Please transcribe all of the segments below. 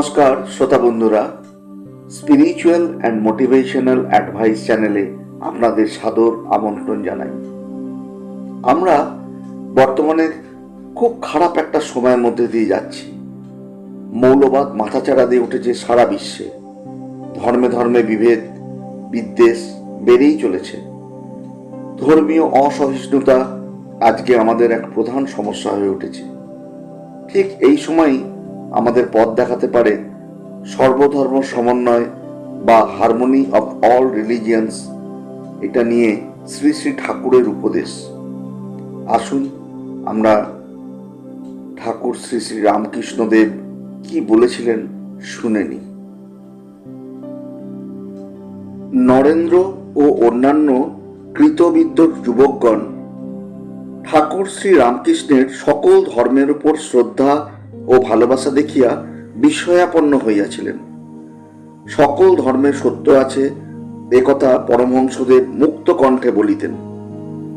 নমস্কার, শ্রোতা বন্ধুরা। স্পিরিচুয়াল অ্যান্ড মোটিভেশনাল অ্যাডভাইস চ্যানেলে আপনাদের সাদর আমন্ত্রণ জানাই। আমরা বর্তমানে খুব খারাপ একটা সময়ের মধ্যে দিয়ে যাচ্ছি। মৌলবাদ মাথাচাড়া দিয়ে উঠেছে সারা বিশ্বে। ধর্মে ধর্মে বিভেদ, বিদ্বেষ বেড়েই চলেছে। ধর্মীয় অসহিষ্ণুতা আজকে আমাদের এক প্রধান সমস্যা হয়ে উঠেছে। ঠিক এই সময়ই আমাদের পথ দেখাতে পারে সর্বধর্ম সমন্বয় বা হারমোনি অফ অল রিলিজিয়ান্স এটা নিয়ে শ্রী শ্রী ঠাকুরের উপদেশ। আসুন আমরা ঠাকুর শ্রী শ্রী রামকৃষ্ণদেব কি বলেছিলেন শুনে নিই। নরেন্দ্র ও অন্যান্য কৃতবিদ্য যুবকগণ, ঠাকুর শ্রী রামকৃষ্ণের সকল ধর্মের উপর শ্রদ্ধা ও ভালোবাসা দেখিয়া বিস্ময়াপন্ন হইয়াছিলেন। সকল ধর্মের সত্য আছে, একথা পরমহংসদেব মুক্ত কণ্ঠে বলিতেন।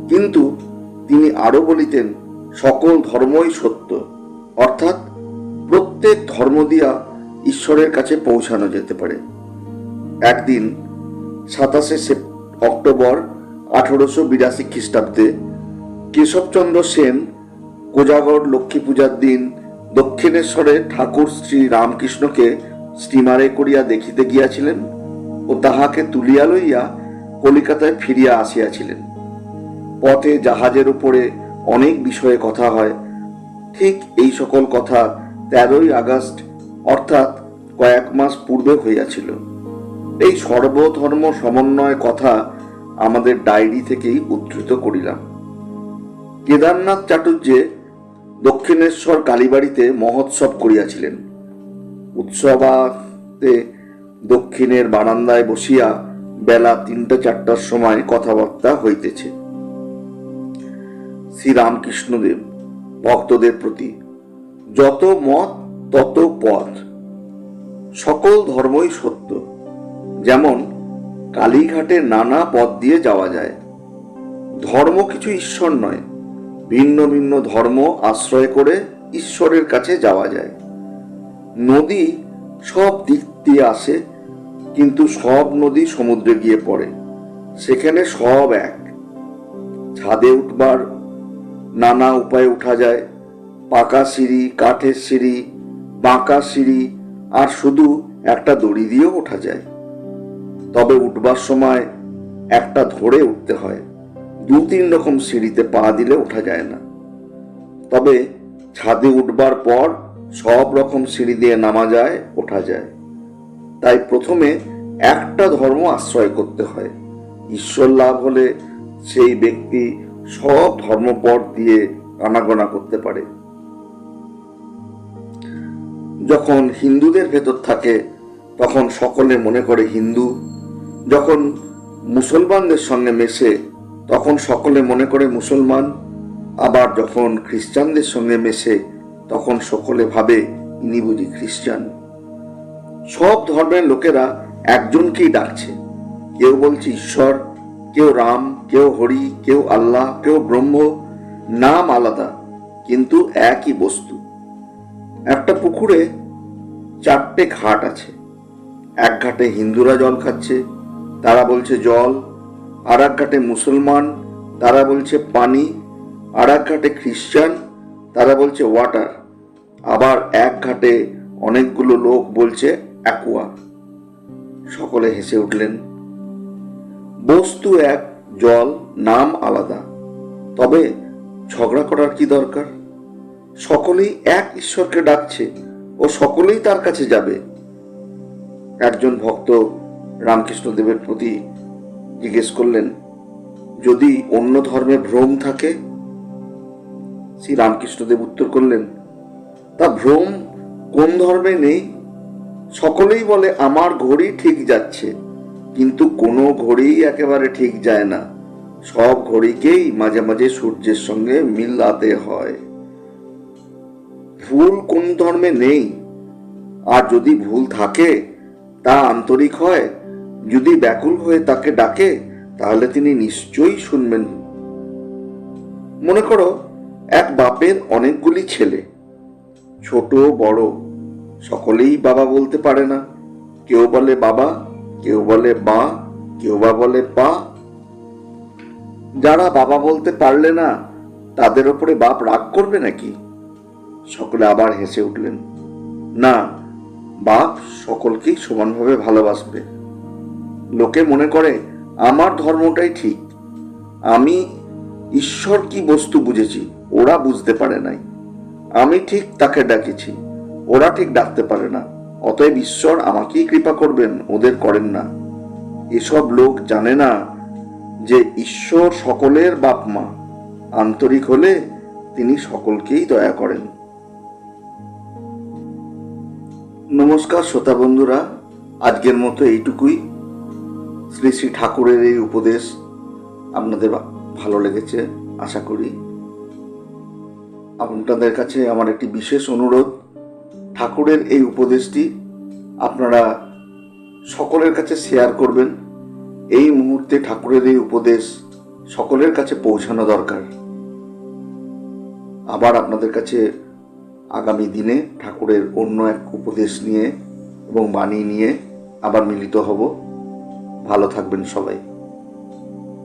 কিন্তু তিনি আরও বলিতেন, সকল ধর্মই সত্য, অর্থাৎ প্রত্যেক ধর্ম দিয়া ঈশ্বরের কাছে পৌঁছানো যেতে পারে। একদিন সাতাশে অক্টোবর আঠারোশো বিরাশি খ্রিস্টাব্দে কেশবচন্দ্র সেন কোজাগর লক্ষ্মী পূজার দিন দক্ষিণেশ্বরে ঠাকুর শ্রী রামকৃষ্ণকে স্টিমারে করিয়া দেখিতে গিয়াছিলেন ও তাহাকে তুলিয়া লইয়া কলিকাতায় ফিরিয়া আসিয়াছিলেন। পথে জাহাজের উপরে অনেক বিষয়ে কথা হয়। ঠিক এই সকল কথা তেরোই আগস্ট অর্থাৎ কয়েক মাস পূর্বে হইয়াছিল। এই সর্বধর্ম সমন্বয় কথা আমাদের ডায়েরি থেকেই উদ্ধৃত করিলাম। কেদারনাথ চাটুর্যে দক্ষিণেশ্বর কালীবাড়িতে মহোৎসব করিয়াছিলেন। উৎসবাতে দক্ষিণের বারান্দায় বসিয়া বেলা তিনটা চারটার সময় কথাবার্তা হইতেছে। শ্রীরামকৃষ্ণদেব ভক্তদের প্রতি যত মত, তত পথ। সকল ধর্মই সত্য। যেমন কালীঘাটে নানা পথ দিয়ে যাওয়া যায়। ধর্ম কিছু ঈশ্বর নয়। ভিন্ন ভিন্ন ধর্ম আশ্রয় করে ঈশ্বরের কাছে যাওয়া যায়। নদী সব দিক দিয়ে আসে, কিন্তু সব নদী সমুদ্রে গিয়ে পড়ে। সেখানে সব এক। ছাদে উঠবার নানা উপায়ে উঠা যায়। পাকা সিঁড়ি, কাঠের সিঁড়ি, বাঁকা সিঁড়ি, আর শুধু একটা দড়ি দিয়েও ওঠা যায়। তবে উঠবার সময় একটা ধরে উঠতে হয়। দু তিন রকম সিঁড়িতে পা দিলে ওঠা যায় না। তবে ছাদে উঠবার পর সব রকম সিঁড়ি দিয়ে নামা যায়, ওঠা যায়। তাই প্রথমে একটা ধর্ম আশ্রয় করতে হয়। ঈশ্বর লাভ হলে সেই ব্যক্তি সব ধর্মপথ দিয়ে আনাগোনা করতে পারে। যখন হিন্দুদের ভেতর থাকে, তখন সকলে মনে করে হিন্দু। যখন মুসলমানদের সঙ্গে মেশে তখন সকলে মনে করে মুসলমান, আবার যখন খ্রিস্টানদের সঙ্গে মেশে, তখন সকলে ভাবে ইনি বুঝি খ্রিস্টান। সব ধর্মের লোকেরা একজনকেই ডাকছে। কেউ বলছে ঈশ্বর, কেউ রাম, কেউ হরি, কেউ আল্লাহ, কেউ ব্রহ্ম, নাম আলাদা, কিন্তু একই বস্তু। একটা পুকুরে চারটে ঘাট আছে। এক ঘাটে হিন্দুরা জল খাচ্ছে, তারা বলছে জল আর এক ঘাটে মুসলমান, তারা বলছে পানি। আর এক ঘাটে খ্রিস্টান তারা বলছে ওয়াটার। আবার এক ঘাটে অনেকগুলো লোক বলছে অ্যাকুয়া। সকলে হেসে উঠলেন। বস্তু এক, জল, নাম আলাদা। তবে ঝগড়া করার কি দরকার? সকলেই এক ঈশ্বরকে ডাকছে ও সকলেই তার কাছে যাবে। একজন ভক্ত রামকৃষ্ণদেবের প্রতি জিজ্ঞেস করলেন, যদি অন্য ধর্মে ভ্রম থাকে? শ্রী রামকৃষ্ণদেব উত্তর করলেন, তা ভ্রম কোন ধর্মে নেই? সকলেই বলে আমার ঘড়ি ঠিক যাচ্ছে, কিন্তু কোনো ঘড়ি একেবারে ঠিক যায় না। সব ঘড়িকেই মাঝে মাঝে সূর্যের সঙ্গে মিলাতে হয়। ভুল কোন ধর্মে নেই? আর যদি ভুল থাকে, তা আন্তরিক হয়? যদি ব্যাকুল হয়ে তাকে ডাকে, তাহলে তিনি নিশ্চয়ই শুনবেন। মনে করো, এক বাপের অনেকগুলি ছেলে। ছোট, বড়, সকলেই বাবা বলতে পারে না। কেউ বলে বাবা, কেউ বলে মা, কেউ বা বলে পা। যারা বাবা বলতে পারলে না, তাদের ওপরে বাপ রাগ করবে নাকি? সকলে আবার হেসে উঠলেন, না, বাপ সকলকেই সমানভাবে ভালোবাসবে। লোকে মনে করে, আমার ধর্মটাই ঠিক। আমি ঈশ্বর কি বস্তু বুঝেছি, ওরা বুঝতে পারে নাই। আমি ঠিক তাকে ডাকেছি, ওরা ঠিক ডাকতে পারে না। অতএব ঈশ্বর আমাকেই কৃপা করবেন, ওদের করেন না। এসব লোক জানে না যে ঈশ্বর সকলের বাপ মা। আন্তরিক হলে তিনি সকলকেই দয়া করেন। নমস্কার, শ্রোতা বন্ধুরা। আজকের মতো এইটুকুই। শ্রী শ্রী ঠাকুরের এই উপদেশ আপনাদের ভালো লেগেছে, আশা করি। আপনাদের কাছে আমার একটি বিশেষ অনুরোধ, ঠাকুরের এই উপদেশটি আপনারা সকলের কাছে শেয়ার করবেন। এই মুহূর্তে ঠাকুরের এই উপদেশ সকলের কাছে পৌঁছানো দরকার। আবার আপনাদের কাছে আগামী দিনে ঠাকুরের অন্য এক উপদেশ নিয়ে এবং বাণী নিয়ে আবার মিলিত হব। ভালো থাকবেন সবাই।